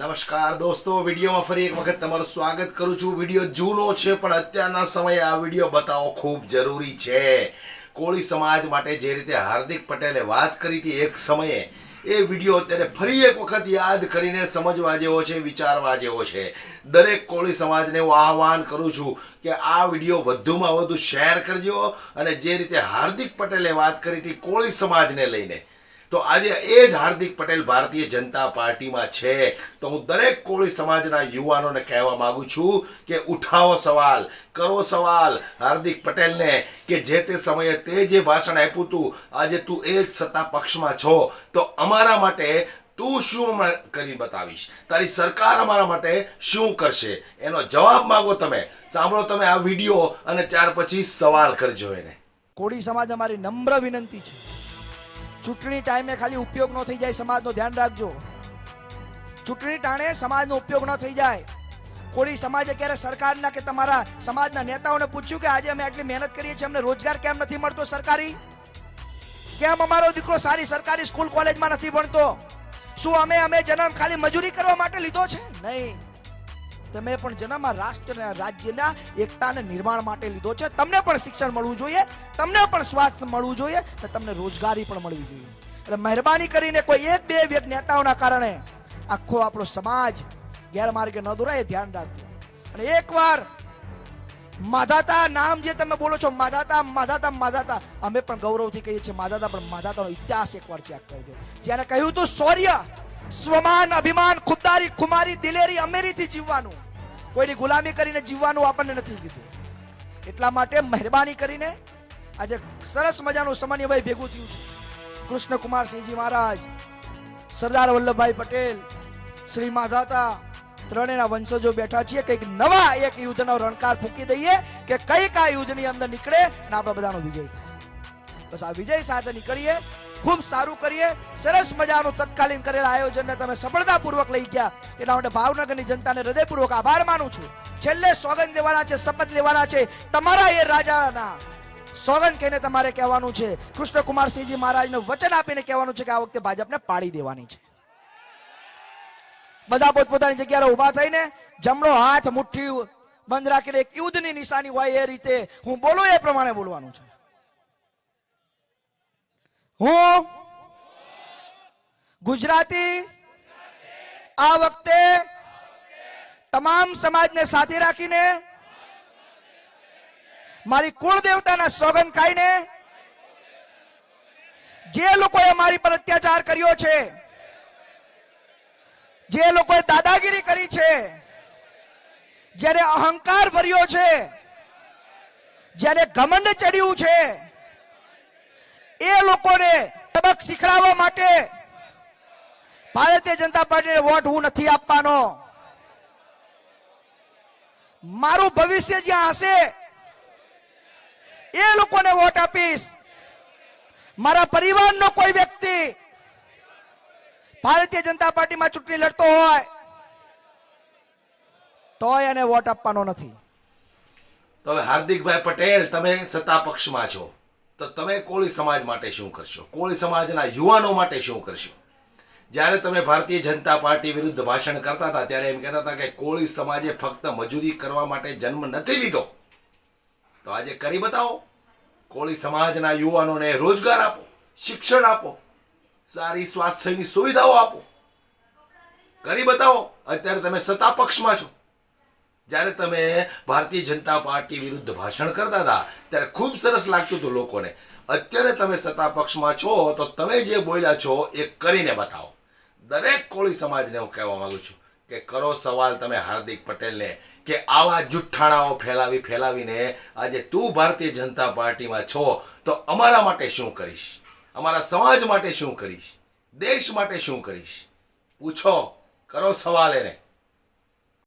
નમસ્કાર દોસ્તો, વિડીયોમાં ફરી એક વખત તમારું સ્વાગત કરું છું. વીડિયો જૂનો છે, પણ અત્યારના સમયે આ વીડિયો બતાવો ખૂબ જરૂરી છે. કોળી સમાજ માટે જે રીતે હાર્દિક પટેલે વાત કરી હતી એક સમયે, એ વીડિયો અત્યારે ફરી એક વખત યાદ કરીને સમજવા જેવો છે, વિચારવા જેવો છે. દરેક કોળી સમાજને હું આહવાન કરું છું કે આ વીડિયો વધુમાં વધુ શેર કરજો અને જે રીતે હાર્દિક પટેલે વાત કરી હતી કોળી સમાજને લઈને તો આજે એ જ હાર્દિક પટેલ ભારતીય જનતા પાર્ટીમાં છે. તો હું દરેક કોળી સમાજના યુવાનોને કહેવા માગું છું કે ઉઠાવો સવાલ, કરો સવાલ હાર્દિક પટેલને કે જે તે સમયે તે જે ભાષણ આપ્યું હતું આજે તું એ જ સત્તા પક્ષમાં છો. તો અમારા માટે તું શું કરી બતાવીશ? તારી સરકાર અમારા માટે શું કરશે? એનો જવાબ માગો તમે. સાંભળો તમે આ વીડિયો અને ત્યાર પછી સવાલ કરજો એને. કોળી સમાજ અમારી નમ્ર વિનંતી છે. ચૂંટણી ટાઈમે ખાલી ઉપયોગ ન થઈ જાય, સમાજનો ધ્યાન રાખજો. ચૂંટણી ટાણે સમાજનો ઉપયોગ ન થઈ જાય. કોળી સમાજે ક્યારે સરકારના કે તમારા સમાજના નેતાઓને પૂછ્યું કે આજે અમે આટલી મહેનત કરીએ છીએ, અમને રોજગાર કેમ નથી મળતો સરકારી? કેમ અમારો દીકરો સારી સરકારી સ્કૂલ કોલેજમાં નથી ભણતો? શું અમે અમે જન્મ ખાલી મજૂરી કરવા માટે લીધો છે? નહીં. તમે પણ જન્મ રાષ્ટ્ર રાજ્યના એકતાને નિર્માણ માટે લીધો છે. તમને પણ શિક્ષણ મળવું જોઈએ, તમને પણ સ્વાસ્થ્ય મળવું જોઈએ અને તમને રોજગારી પણ મળવી જોઈએ. એટલે મહેરબાની કરીને કોઈ એક, બે વ્યક્તિ નેતાઓના કારણે આખો આપણો સમાજ ગેરમાર્ગે ન દોરાય ધ્યાન રાખજો. અને એકવાર માધાતા નામ જે તમે બોલો છો, માધાતા માધાતા માધાતા, અમે પણ ગૌરવથી કહીએ છીએ માધાતા, પણ માધાતાનો ઇતિહાસ એકવાર ચેક કરજો જેને કહ્યું હતું, શૌર્ય સ્વમાન, અભિમાન, ખુદદારી, ખુમારી, દિલેરી, અમેરીથી જીવવાનું. કોઈની ગુલામી કરીને જીવવાનું આપણને નથી કીધું. એટલા માટે મહેરબાની કરીને આજે સરસ મજાનું સમન્વય ભેગું થયું છે. કૃષ્ણકુમાર સિંહજી મહારાજ, સરદાર વલ્લભભાઈ પટેલ, શ્રી માધાતા, ત્રણેયના વંશજો બેઠા છીએ. કંઈક નવા એક યુદ્ધનો રણકાર ફૂંકી દઈએ કે કંઈક આ યુદ્ધની અંદર નીકળે ને આપણા બધાનો વિજય થાય. બસ આ વિજય સાથે નીકળીએ. ખૂબ સારું કરીએ. સરસ મજાનું તત્કાલીન કરેલા આયોજનને તમે સફળતાપૂર્વક લઈ ગયા. એટલા માટે ભાવનગરની જનતાને હૃદયપૂર્વક આભાર માનું છું. છેલ્લે સોગંદ લેવાના છે, શપથ લેવાના છે. તમારા એ રાજાના. સોગંદ કહીને તમારે કહેવાનું છે. કૃષ્ણકુમારસિંહજી મહારાજને વચન આપીને કહેવાનું છે કે આ વખતે ભાજપને પાડી દેવાની છે. બધા પોતપોતાની જગ્યાએ ઊભા થઈને જમણો હાથ મુઠ્ઠી બંધ રાખીને એક યુદ્ધની નિશાની હોય એ રીતે હું બોલું એ પ્રમાણે બોલવાનું છે. હું? ગુજરાતી? આ વખતે તમામ સમાજને સાથે રાખીને, મારી કુળ દેવતાના સોગંદ ખાઈને, જે લોકોએ મારી પર અત્યાચાર કર્યો છે, જે લોકોએ દાદાગીરી કરી છે જેને અહંકાર ભર્યો છે જેને ઘમંડ ચડ્યું છે એ લોકોને સબક શીખડાવવા માટે ભારતીય જનતા પાર્ટીને વોટ હું નથી આપવાનો. મારું ભવિષ્ય જ્યાં હશે, એ લોકોને વોટ આપીશ. મારા પરિવારનો કોઈ વ્યક્તિ ભારતીય જનતા પાર્ટીમાં ચૂંટણી લડતો હોય, તોય એને વોટ આપવાનો નથી. તો હવે હાર્દિકભાઈ પટેલ, તમે સત્તા પક્ષમાં છો. તો તમે કોળી સમાજ માટે શું કરશો? કોળી સમાજના યુવાનો માટે શું કરશો? જ્યારે તમે ભારતીય જનતા પાર્ટી વિરુદ્ધ ભાષણ કરતા હતા, ત્યારે એમ કહેતા હતા કે કોળી સમાજે ફક્ત મજૂરી કરવા માટે જન્મ નથી લીધો. તો આજે કરી બતાવો. કોળી સમાજના યુવાનોને રોજગાર આપો, શિક્ષણ આપો, સારી સ્વાસ્થ્યની સુવિધાઓ આપો. કરી બતાવો. અત્યારે તમે સત્તા પક્ષમાં છો. જ્યારે તમે ભારતીય જનતા પાર્ટી વિરુદ્ધ ભાષણ કરતા હતા, ત્યારે ખૂબ સરસ લાગતું હતું લોકોને. અત્યારે તમે સત્તા પક્ષમાં છો, તો તમે જે બોલ્યા છો એ કરીને બતાવો. દરેક કોળી સમાજને હું કહેવા માંગુ છું કે કરો સવાલ તમે હાર્દિક પટેલને, કે આવા જુઠ્ઠાણાઓ ફેલાવી, ફેલાવીને આજે તું ભારતીય જનતા પાર્ટીમાં છો, તો અમારા માટે શું કરીશ? અમારા સમાજ માટે શું કરીશ? દેશ માટે શું કરીશ? પૂછો, કરો સવાલ એને.